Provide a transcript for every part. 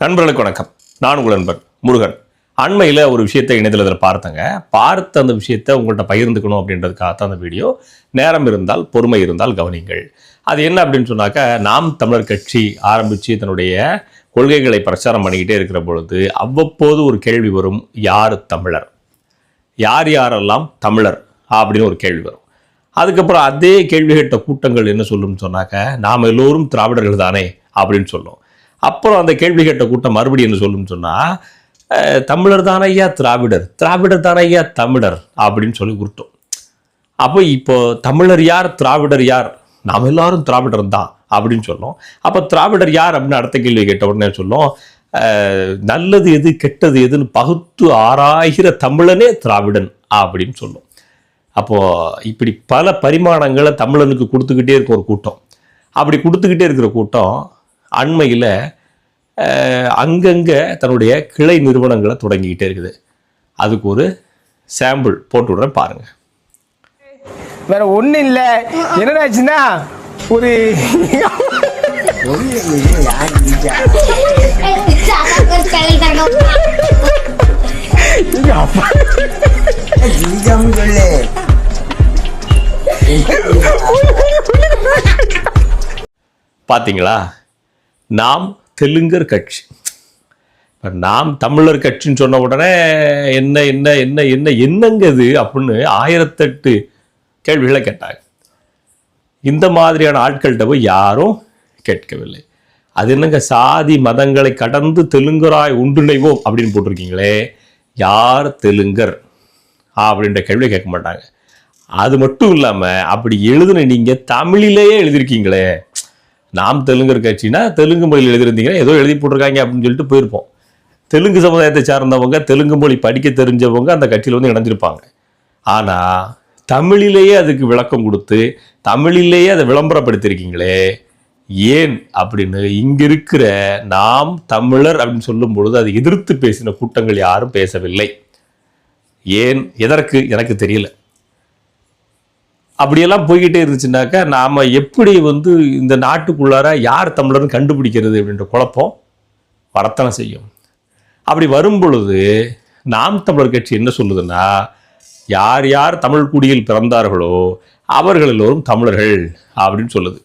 நண்பர்களுக்கு வணக்கம். நான் உங்கள் நண்பர் முருகன். அண்மையில் ஒரு விஷயத்தை இணையதளத்தில் பார்த்தேங்க. பார்த்து அந்த விஷயத்தை உங்கள்கிட்ட பகிர்ந்துக்கணும் அப்படின்றதுக்காக தான் அந்த வீடியோ. நேரம் இருந்தால் பொறுமை இருந்தால் கவனிங்கள் அது என்ன அப்படின்னு சொன்னாக்கா நாம் தமிழர் கட்சி ஆரம்பித்து தன்னுடைய கொள்கைகளை பிரச்சாரம் பண்ணிக்கிட்டே இருக்கிற பொழுது அவ்வப்போது ஒரு கேள்வி வரும் யார் தமிழர்? யார் யாரெல்லாம் தமிழர் அப்படின்னு ஒரு கேள்வி வரும். அதுக்கப்புறம் அதே கேள்வி கேட்ட கூட்டங்கள் என்ன சொல்லும்னு சொன்னாக்க நாம் எல்லோரும் திராவிடர்கள் தானே? அப்படின்னு சொல்லும். அப்புறம் அந்த கேள்வி கேட்ட கூட்டம் மறுபடியும் என்ன சொல்லும்னு சொன்னால் தமிழர் தானே ஐயா திராவிடர். திராவிடர் தானே ஐயா தமிழர். அப்படின்னு சொல்லி உருட்டும். அப்போ இப்போ தமிழர் யார் திராவிடர் யார்? நாம் எல்லாரும் திராவிடர் தான் அப்படின்னு சொல்லும் அப்போ திராவிடர் யார் அப்படின்னு அடுத்த கேள்வி கேட்ட உடனே சொல்லும் நல்லது எது கெட்டது எதுன்னு பகுத்து ஆராய்கிற தமிழனே திராவிடன் அப்படின்னு சொல்லும். அப்போது இப்படி பல பரிமாணங்களை தமிழனுக்கு கொடுத்துக்கிட்டே இருக்க ஒரு கூட்டம். அப்படி கொடுத்துக்கிட்டே இருக்கிற கூட்டம் அண்மையில் அங்கங்கே தன்னுடைய கிளை நிறுவனங்களை தொடங்கிக்கிட்டே இருக்குது. அதுக்கு ஒரு சாம்பிள் போட்டு விடுறேன் பாருங்க. வேற ஒண்ணும் இல்ல. என்னடாச்சுன்னா ஒரு எங்க அப்பா நிஜம் சொல்லு பார்த்தீங்களா நாம் தெலுங்கர் கட்சி. இப்போ நாம் தமிழர் கட்சின்னு சொன்ன உடனே என்ன என்ன என்ன என்ன என்னங்க இது அப்படின்னு ஆயிரத்தெட்டு கேள்விகளை கேட்டாங்க. இந்த மாதிரியான ஆட்கள்கிட்ட போய் யாரும் கேட்கவில்லை. அது என்னங்க சாதி மதங்களை கடந்து தெலுங்கராய் உண்டுணைவோம் அப்படின்னு போட்டிருக்கீங்களே? யார் தெலுங்கர்? அப்படின்ற கேள்வியை கேட்க மாட்டாங்க. அது மட்டும் இல்லாமல் அப்படி எழுதுன நீங்கள் தமிழிலேயே எழுதியிருக்கீங்களே? நாம் தெலுங்கர் கட்சினா தெலுங்கு மொழியில் எழுதியிருந்தீங்கன்னா ஏதோ எழுதி போட்டிருக்காங்க அப்படின்னு சொல்லிட்டு போயிருப்போம். தெலுங்கு சமுதாயத்தை சார்ந்தவங்க தெலுங்கு மொழி படிக்க தெரிஞ்சவங்க அந்த கட்சியில் வந்து இணைஞ்சிருப்பாங்க. ஆனால் தமிழிலேயே அதுக்கு விளக்கம் கொடுத்து தமிழிலேயே அதை விளம்பரப்படுத்தியிருக்கீங்களே ஏன் அப்படின்னு இங்கே இருக்கிற நாம் தமிழர் அப்படின்னு சொல்லும் பொழுது அதை எதிர்த்து பேசின கூட்டங்கள் யாரும் பேசவில்லை. ஏன்? எதற்கு? எனக்கு தெரியல. அப்படியெல்லாம் போய்கிட்டே இருந்துச்சுனாக்கா நாம் எப்படி வந்து இந்த நாட்டுக்குள்ளார யார் தமிழர்னு கண்டுபிடிக்கிறது அப்படின்ற குழப்பம் வரத்தனை செய்யும். அப்படி வரும் பொழுது நாம் தமிழர் கட்சி என்ன சொல்லுதுன்னா யார் யார் தமிழ் குடியில் பிறந்தார்களோ அவர்கள் எல்லோரும் தமிழர்கள் அப்படின்னு சொல்லுது.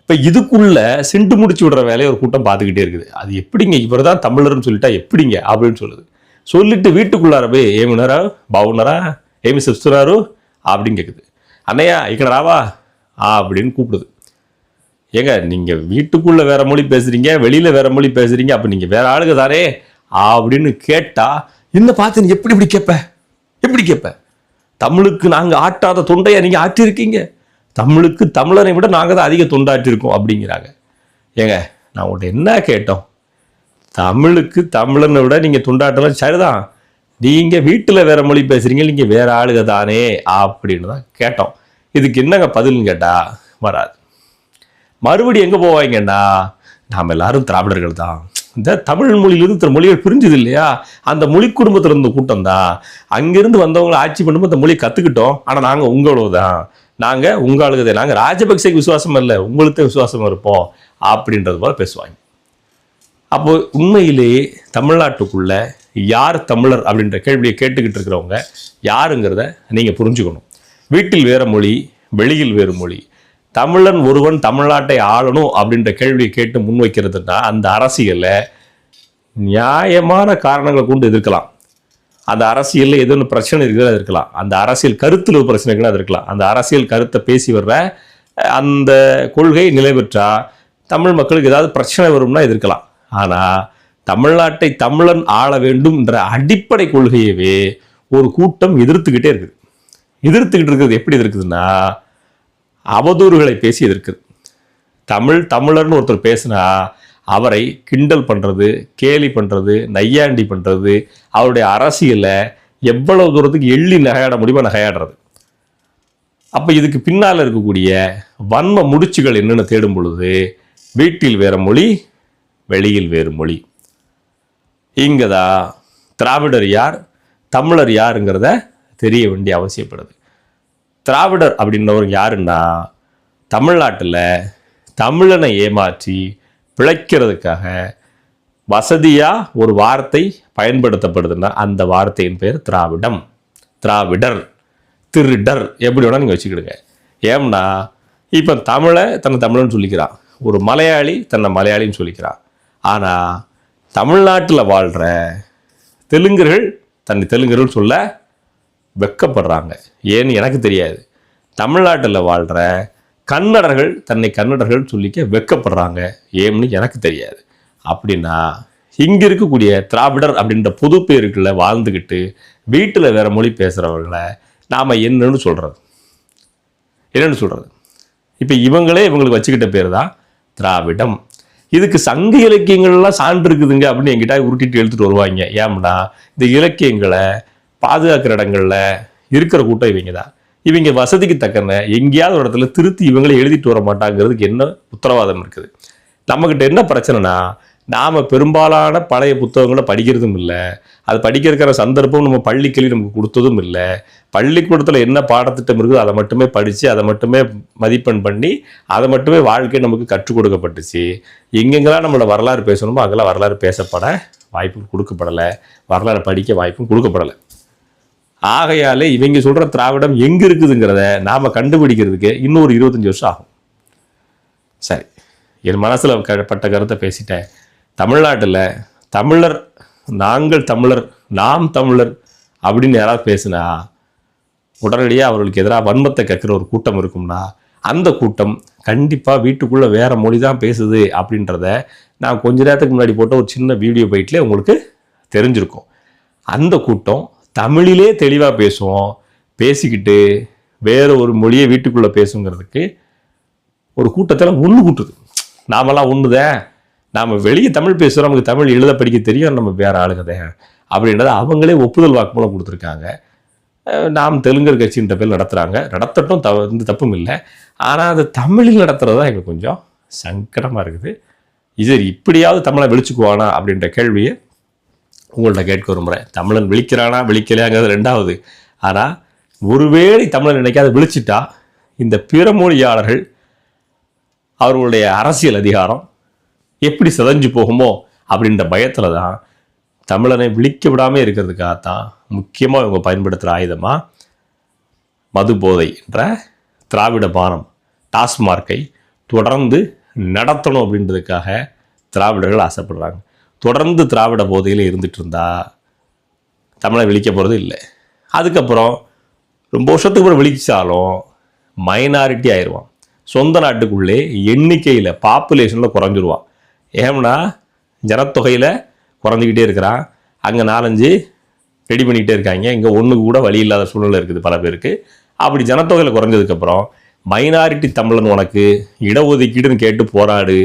இப்போ இதுக்குள்ளே சிண்டு முடிச்சு விடுற வேலையை ஒரு கூட்டம் பார்த்துக்கிட்டே இருக்குது. அது எப்படிங்க இவர் தான் தமிழர்னு சொல்லிட்டா எப்படிங்க அப்படின்னு சொல்லுது. சொல்லிட்டு வீட்டுக்குள்ளார போய் ஏமினரா பவுனரா ஏமி சிப்ஸ்டராரோ அப்படின்னு கேட்குது அண்ணையா இக்கட ராவா அப்படின்னு கூப்பிடுது. ஏங்க நீங்கள் வீட்டுக்குள்ளே வேறு மொழி பேசுகிறீங்க வெளியில் வேறு மொழி பேசுகிறீங்க அப்போ நீங்கள் வேறு ஆளுங்க தாரே அப்படின்னு கேட்டால் இன்னும் பார்த்து நீ எப்படி இப்படி கேட்ப எப்படி கேட்ப தமிழுக்கு நாங்கள் ஆட்டாத தொண்டையை நீங்கள் ஆற்றியிருக்கீங்க தமிழுக்கு தமிழனை விட நாங்கள் தான் அதிக தொண்டாற்றிருக்கோம் அப்படிங்கிறாங்க. ஏங்க நான் உங்கள்கிட்ட என்ன கேட்டோம்? தமிழுக்கு தமிழனை விட நீங்கள் தொண்டாட்டலாம் சரிதான். நீங்கள் வீட்டில் வேற மொழி பேசுகிறீங்க நீங்கள் வேற ஆளுக தானே அப்படின்னு தான் கேட்டோம். இதுக்கு என்னங்க பதில்னு கேட்டால் வராது. மறுபடியும் எங்கே போவாங்கன்னா நாம் எல்லாரும் திராவிடர்கள் தான். இந்த தமிழ் மொழியிலிருந்து இத்தனை மொழிகள் பிரிஞ்சுது இல்லையா? அந்த மொழி குடும்பத்தில் இருந்த கூட்டம் தான். அங்கிருந்து வந்தவங்களை ஆட்சி பண்ணும்போது அந்த மொழியை கற்றுக்கிட்டோம் ஆனால் நாங்கள் உங்களோ தான். நாங்கள் உங்களுக்கு நாங்கள் ராஜபக்சேக்கு விசுவாசம் இல்லை. உங்களுக்கு விசுவாசம் இருப்போம். அப்படின்றது போல பேசுவாங்க. அப்போ உண்மையிலேயே தமிழ்நாட்டுக்குள்ள யார் தமிழர் அப்படின்ற கேள்வியை கேட்டுக்கிட்டு இருக்கிறவங்க யாருங்கிறத நீங்கள் புரிஞ்சுக்கணும். வீட்டில் வேற மொழி வெளியில் வேறு மொழி. தமிழன் ஒருவன் தமிழ்நாட்டை ஆளணும் அப்படின்ற கேள்வியை கேட்டு முன்வைக்கிறதுனா அந்த அரசியலை நியாயமான காரணங்களை கொண்டு எதிர்க்கலாம். அந்த அரசியலில் ஏதோ ஒன்று பிரச்சனை இருக்கிறது இருக்கலாம் அந்த அரசியல் கருத்தில் ஒரு பிரச்சனை அது இருக்கலாம் அந்த அரசியல் கருத்தை பேசி வர்ற அந்த கொள்கை நிலைபெற்றால் தமிழ் மக்களுக்கு ஏதாவது பிரச்சனை வரும்னா எதிர்க்கலாம். ஆனால் தமிழ்நாட்டை தமிழன் ஆள வேண்டும் என்ற அடிப்படை கொள்கையவே ஒரு கூட்டம் எதிர்த்துக்கிட்டே இருக்குது. எதிர்த்துக்கிட்டு இருக்கிறது எப்படி எதிர்க்குதுன்னா அவதூறுகளை பேசி எதிர்க்குது. தமிழ் தமிழர்னு ஒருத்தர் பேசுனா அவரை கிண்டல் பண்ணுறது கேலி பண்ணுறது நையாண்டி பண்ணுறது அவருடைய அரசியலை எவ்வளவு தூரத்துக்கு எள்ளி நகையாட முடியுமோ நகையாடுறது. அப்போ இதுக்கு பின்னால் இருக்கக்கூடிய வன்ம முடிச்சுகள் என்னென்னு தேடும் பொழுது வீட்டில் வேற மொழி வெளியில் வேறு மொழி. இங்கேதான் திராவிடர் யார்? தமிழர் யாருங்கிறத தெரிய வேண்டிய அவசியப்படுது. திராவிடர் அப்படின்றவர் யாருன்னா தமிழ்நாட்டில் தமிழனை ஏமாற்றி பிழைக்கிறதுக்காக வசதியாக ஒரு வார்த்தை பயன்படுத்தப்படுதுன்னா அந்த வார்த்தையின் பேர் திராவிடம். திராவிடர் திருடர் எப்படி வேணால் நீங்கள் வச்சுக்கிடுங்க. ஏம்னா இப்போ தமிழை தன்னை தமிழன்னு சொல்லிக்கிறான். ஒரு மலையாளி தன்னை மலையாளின்னு சொல்லிக்கிறான். ஆனால் தமிழ்நாட்டில் வாழ்கிற தெலுங்கர்கள் தன்னை தெலுங்கர்கள் சொல்ல வெக்கப்படுறாங்க. ஏன்னு எனக்கு தெரியாது. தமிழ்நாட்டில் வாழ்கிற கன்னடர்கள் தன்னை கன்னடர்கள் சொல்லிக்க வெக்கப்படுறாங்க. ஏன்னு எனக்கு தெரியாது. அப்படின்னா இங்கே இருக்கக்கூடிய திராவிடர் அப்படின்ற பொது பேருக்குள்ள வாழ்ந்துக்கிட்டு வீட்டில் வேறு மொழி பேசுகிறவர்களை நாம் என்னன்னு சொல்கிறது என்னன்னு சொல்கிறது இப்போ இவங்களே இவங்களுக்கு வச்சுக்கிட்ட பேர் தான் திராவிடம். இதுக்கு சங்க இலக்கியங்கள்லாம் சான்று இருக்குதுங்க அப்படின்னு எங்கிட்ட உருட்டிட்டு எடுத்துட்டு வருவாங்க. ஏம்னா இந்த இலக்கியங்களை பாதுகாக்கிற இடங்கள்ல இருக்கிற கூட்டம் இவங்க தான் இவங்க வசதிக்கு தக்கன எங்கேயாவது ஒரு இடத்துல திருத்தி இவங்களே எழுதிட்டு வர மாட்டாங்கிறதுக்கு என்ன உத்தரவாதம் இருக்குது? நம்மக்கிட்ட என்ன பிரச்சனைனா நாம் பெரும்பாலான பழைய புத்தகங்களை படிக்கிறதும் இல்லை. அது படிக்கிறதுக்கான சந்தர்ப்பம் நம்ம பள்ளிக்கல்வி நமக்கு கொடுத்ததும் இல்லை. பள்ளிக்கூடத்தில் என்ன பாடத்திட்டம் இருக்குதோ அதை மட்டுமே படித்து அதை மட்டுமே மதிப்பெண் பண்ணி அதை மட்டுமே வாழ்க்கை நமக்கு கற்றுக் கொடுக்கப்பட்டுச்சு. எங்கெங்கெல்லாம் நம்மளோட வரலாறு பேசணுமோ அங்கெல்லாம் வரலாறு பேசப்பட வாய்ப்பு கொடுக்கப்படலை. வரலாறு படிக்க வாய்ப்பும் கொடுக்கப்படலை. ஆகையாலே இவங்க சொல்கிற திராவிடம் எங்கே இருக்குதுங்கிறத நாம் கண்டுபிடிக்கிறதுக்கு இன்னொரு இருபத்தஞ்சி வருஷம் ஆகும். சரி என் மனசில் பட்ட கருத்தை பேசிட்டேன். தமிழ்நாட்டில் தமிழர் நாங்கள் தமிழர் நாம் தமிழர் அப்படின்னு யாராவது பேசுனா உடனடியாக அவர்களுக்கு எதிராக வன்மத்தை கேட்குற ஒரு கூட்டம் இருக்கும்னா அந்த கூட்டம் கண்டிப்பாக வீட்டுக்குள்ளே வேறு மொழி தான் பேசுது அப்படின்றத நான் கொஞ்ச நேரத்துக்கு முன்னாடி போட்ட ஒரு சின்ன வீடியோ பைட்லேயே உங்களுக்கு தெரிஞ்சிருக்கும். அந்த கூட்டம் தமிழிலே தெளிவாக பேசுவோம். பேசிக்கிட்டு வேறு ஒரு மொழியை வீட்டுக்குள்ளே பேசுங்கிறதுக்கு ஒரு கூட்டத்தில் ஒன்று கூட்டுது. நாமெல்லாம் ஒன்றுதான் நாம் வெளியே தமிழ் பேசுகிறோம் நமக்கு தமிழ் எழுத படிக்க தெரியும் நம்ம வேறு ஆளுங்கதே அப்படின்றத அவங்களே ஒப்புதல் வாக்குமூலம் கொடுத்துருக்காங்க. நாம் தெலுங்கர் கட்சின்ற பேர் நடத்துகிறாங்க நடத்தட்டும் த எந்த தப்பும் இல்லை. ஆனால் அது தமிழில் நடத்துகிறது தான் எங்களுக்கு கொஞ்சம் சங்கடமாக இருக்குது. இது இப்படியாவது தமிழை விழிச்சுக்குவானா அப்படின்ற கேள்வியை உங்கள்ட்ட கேட்க விரும்புகிறேன் தமிழன் விழிக்கிறானா விழிக்கலையாங்கிறது ரெண்டாவது. ஆனால் ஒருவேளை தமிழன் நினைக்காத விழிச்சிட்டா இந்த பிற மொழியாளர்கள் அவர்களுடைய அரசியல் அதிகாரம் எப்படி சிதைஞ்சு போகுமோ அப்படின்ற பயத்தில் தான் தமிழனை விழிக்க விடாமல் இருக்கிறதுக்காகத்தான் முக்கியமாக இவங்க பயன்படுத்துகிற ஆயுதமாக மது போதை என்ற திராவிட பானம் டாஸ்மார்க்கை தொடர்ந்து நடத்தணும் அப்படின்றதுக்காக திராவிடர்கள் ஆசைப்படுறாங்க. தொடர்ந்து திராவிட போதையில் இருந்துட்டு இருந்தா தமிழை விழிக்க போகிறது இல்லை. அதுக்கப்புறம் ரொம்ப வருஷத்துக்கு அப்புறம் விழிச்சாலும் மைனாரிட்டி ஆயிடுவான் சொந்த நாட்டுக்குள்ளே எண்ணிக்கையில் பாப்புலேஷனில் குறைஞ்சிருவான். ஏம்னா ஜனத்தொகையில் குறைஞ்சிக்கிட்டே இருக்கிறான் அங்கே நாலஞ்சு ரெடி பண்ணிக்கிட்டே இருக்காங்க. இங்கே ஒன்று கூட வழி இல்லாத சூழ்நிலை இருக்குது பல பேருக்கு. அப்படி ஜனத்தொகையில் குறைஞ்சதுக்கப்புறம் மைனாரிட்டி தமிழன் உனக்கு இடஒதுக்கீடுன்னு கேட்டு போராடு.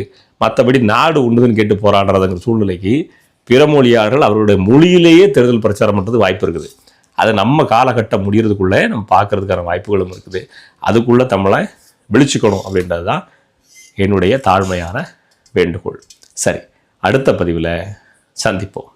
மற்றபடி நாடு உண்டுதுன்னு கேட்டு போராடுறதுங்கிற சூழ்நிலைக்கு பிற மொழியாளர்கள் அவருடைய மொழியிலேயே தேர்தல் பிரச்சாரம் பண்ணுறது வாய்ப்பு இருக்குது. அதை நம்ம காலகட்டம் முடிகிறதுக்குள்ளே நம்ம பார்க்கறதுக்கான வாய்ப்புகளும் இருக்குது. அதுக்குள்ளே தமிழை விழிச்சுக்கணும் அப்படின்றது தான் என்னுடைய தாழ்மையான வேண்டுகோள். சரி அடுத்த பதிவில் சந்திப்போம்.